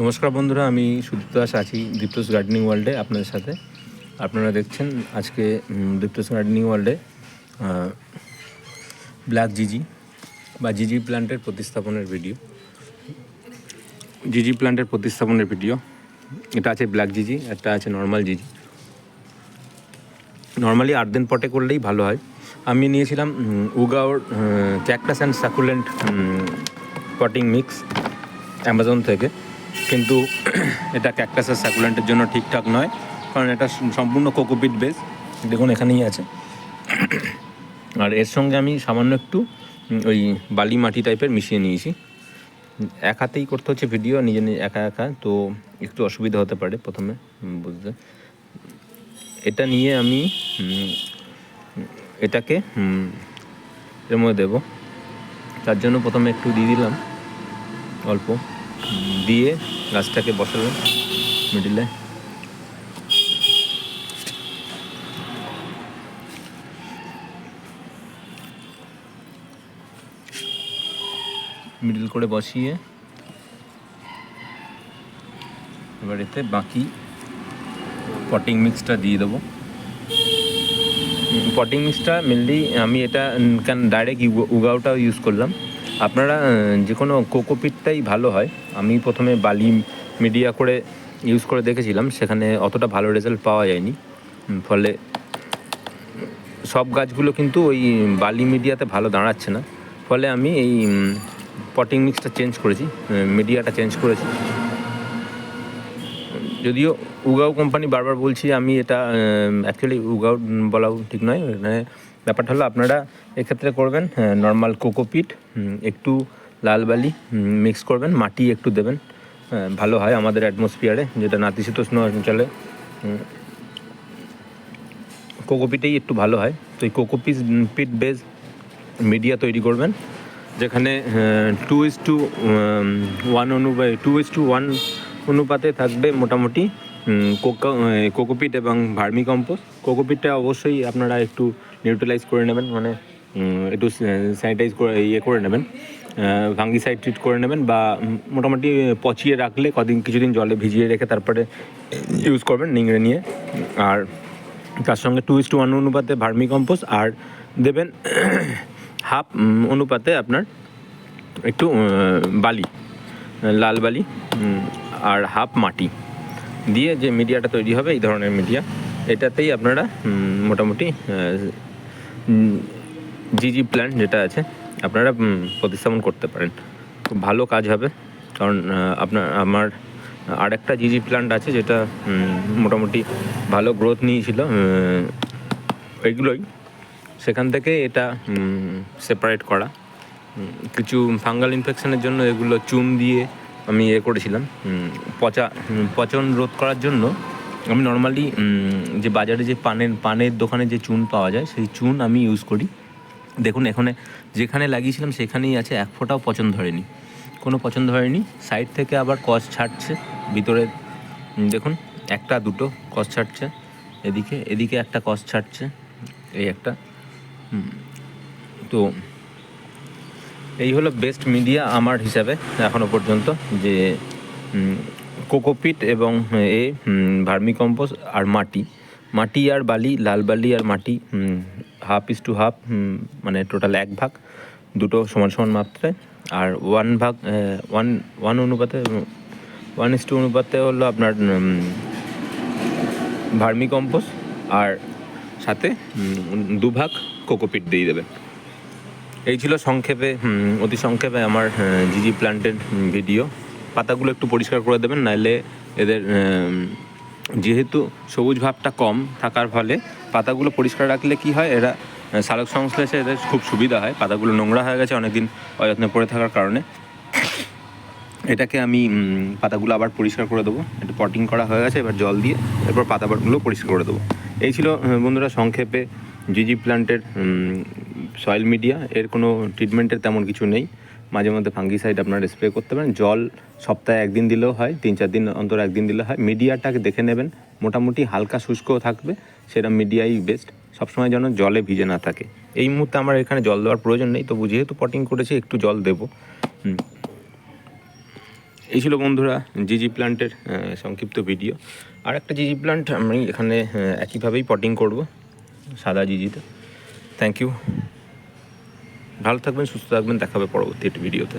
নমস্কার বন্ধুরা, আমি সুদীপ্ত দাস আছি দীপ্তস গার্ডেনিং ওয়ার্ল্ডে আপনাদের সাথে। আপনারা দেখছেন আজকে দীপ্তস গার্ডেনিং ওয়ার্ল্ডে ব্ল্যাক জিজি বা জিজি প্ল্যান্টের প্রতিস্থাপনের ভিডিও। জিজি প্ল্যান্টের প্রতিস্থাপনের ভিডিও। এটা আছে ব্ল্যাক জিজি, একটা আছে নর্মাল জিজি। নর্মালি আট দিন পটে করলেই ভালো হয়। আমি নিয়েছিলাম Ugaoo cactus and succulent potting mix Amazon থেকে। কিন্তু এটা ক্যাকটাস আর সাকুলেন্টের জন্য ঠিকঠাক নয়, কারণ এটা সম্পূর্ণ কোকোপিট বেস দেখুন, এখানেই আছে। আর এর সঙ্গে আমি সামান্য একটু ওই বালি মাটি টাইপের মিশিয়ে নিয়েছি। এক হাতেই করতে হচ্ছে ভিডিও নিজে নিজে একা একা, তো একটু অসুবিধা হতে পারে প্রথমে বুঝতে এটা নিয়ে আমি এটাকে এর মধ্যে দেবো। তার জন্য প্রথমে একটু দিয়ে দিলাম, অল্প। দিয়ে গাছটাকে বসালাম মিডিলে। মিডিল করে বসিয়ে এবার এতে বাকি পটিং মিক্সটা দিয়ে দেবো। পটিং মিক্সটা মেনলি আমি এটা ডাইরেক্ট উগাওটা ইউজ করলাম। আপনারা যে কোনো কোকোপিটটাই ভালো হয়। আমি প্রথমে বালি মিডিয়া করে ইউজ করে দেখেছিলাম, সেখানে অতটা ভালো রেজাল্ট পাওয়া যায়নি। ফলে সব গাছগুলো কিন্তু ওই বালি মিডিয়াতে ভালো দাঁড়াচ্ছে না। ফলে আমি এই পটিং মিক্সটা চেঞ্জ করেছি মিডিয়াটা চেঞ্জ করেছি। যদিও উগাও কোম্পানি বারবার বলছি আমি এটা অ্যাকচুয়ালি উগাও বলাও ঠিক নয়। মানে ব্যাপারটা হলো আপনারা এক্ষেত্রে করবেন নর্মাল কোকোপিট একটু লাল বালি মিক্স করবেন, মাটি একটু দেবেন ভালো হয় আমাদের অ্যাটমসফিয়ারে যেটা নাতিশীতোষ্ণ অঞ্চলে। কোকোপিটেই একটু ভালো হয়। তো এই কোকোপিস পিট বেস মিডিয়া তৈরি করবেন, যেখানে টু ইস টু ওয়ান অনুপায় টু ইস টু ওয়ান অনুপাতে থাকবে মোটামুটি কোকা কোকোপিট এবং ভার্মি কম্পোস্ট। কোকোপিটটা অবশ্যই আপনারা একটু নিউট্রালাইজ করে নেবেন মানে একটু স্যানিটাইজ করে ইয়ে করে নেবেন ফাঙ্গিসাইড ট্রিট করে নেবেন বা মোটামুটি পচিয়ে রাখলে কদিন, কিছুদিন জলে ভিজিয়ে রেখে তারপরে ইউজ করবেন নিংড়ে নিয়ে। আর তার সঙ্গে টু ইস টু ওয়ান অনুপাতে ভার্মি কম্পোস্ট আর দেবেন হাফ অনুপাতে আপনার একটু বালি, লাল বালি আর হাফ মাটি। দিয়ে যে মিডিয়াটা তৈরি হবে এই ধরনের মিডিয়া এটাতেই আপনারা মোটামুটি জিজি প্ল্যান্ট যেটা আছে আপনারা প্রতিস্থাপন করতে পারেন। খুব ভালো কাজ হবে কারণ আপনার আমার আর আরেকটা জিজি প্ল্যান্ট আছে যেটা মোটামুটি ভালো গ্রোথ নিয়েছিল উম, এইগুলোই সেখান থেকে এটা সেপারেট করা। কিছু ফাঙ্গাল ইনফেকশনের জন্য এগুলো চুন দিয়ে আমি ইয়ে করেছিলাম। পচা পচন রোধ করার জন্য আমি নর্মালি যে বাজারে যে পানের পানের দোকানে যে চুন পাওয়া যায়, সেই চুন আমি ইউজ করি। দেখুন, এখানে যেখানে লাগিয়েছিলাম, সেখানেই আছে এক ফোঁটাও পচন ধরেনি। কোনো পচন ধরেনি। সাইড থেকে আবার কস ছাড়ছে ভিতরে দেখুন, একটা, দুটো কস ছাড়ছে, এদিকে এদিকে একটা কস ছাড়ছে, এই একটা তো এই হলো বেস্ট মিডিয়া আমার হিসাবে, এখনও পর্যন্ত, যে কোকোপিট এবং এ ভার্মি কম্পোস্ট আর মাটি। মাটি আর বালি, লাল বালি আর মাটি হাফ ইস টু হাফ মানে টোটাল এক ভাগ, দুটো সমান সমান মাত্রায় আর ওয়ান ভাগ ওয়ান ওয়ান অনুপাতে ওয়ান ইস টু অনুপাতে হলো আপনার ভার্মি কম্পোস্ট আর সাথে দুভাগ কোকোপিট দিয়ে দেবেন এই ছিল সংক্ষেপে অতি সংক্ষেপে আমার জিজি প্ল্যান্টের ভিডিও পাতাগুলো একটু পরিষ্কার করে দেবেন নাহলে এদের যেহেতু সবুজ ভাবটা কম থাকার ফলে পাতাগুলো পরিষ্কার রাখলে কি হয়, এরা সালোক সংশ্লেষে এদের খুব সুবিধা হয়। পাতাগুলো নোংরা হয়ে গেছে, অনেকদিন অযত্নে পড়ে থাকার কারণে। এটাকে আমি পাতাগুলো আবার পরিষ্কার করে দেবো। একটু পটিং করা হয়ে গেছে, এবার জল দিয়ে এরপর পাতাগুলো পরিষ্কার করে দেবো। এই ছিল বন্ধুরা সংক্ষেপে জিজি প্ল্যান্টের সয়েল মিডিয়া এর কোনো ট্রিটমেন্টের তেমন কিছু নেই। মাঝে মধ্যে ফাঙ্গিসাইড আপনারা স্প্রে করতে পারেন। জল সপ্তাহে একদিন দিলেও হয়, তিন চার দিন অন্তর একদিন দিলে হয়। মিডিয়াটাকে দেখে নেবেন। মোটামুটি হালকা শুষ্কও থাকবে, সেটা মিডিয়াই বেস্ট সবসময় যেন জলে ভিজে না থাকে। এই মুহূর্তে আমার এখানে জল দেওয়ার প্রয়োজন নেই, তবু যেহেতু পটিং করেছি, একটু জল দেবো। এই ছিল বন্ধুরা জিজি প্ল্যান্টের সংক্ষিপ্ত ভিডিও আর একটা জিজি প্ল্যান্ট আমি এখানে একইভাবেই পটিং করব। সাদা জিজিতে। থ্যাংক ইউ ভালো থাকবেন সুস্থ থাকবেন দেখাবে পরবর্তী একটি ভিডিওতে।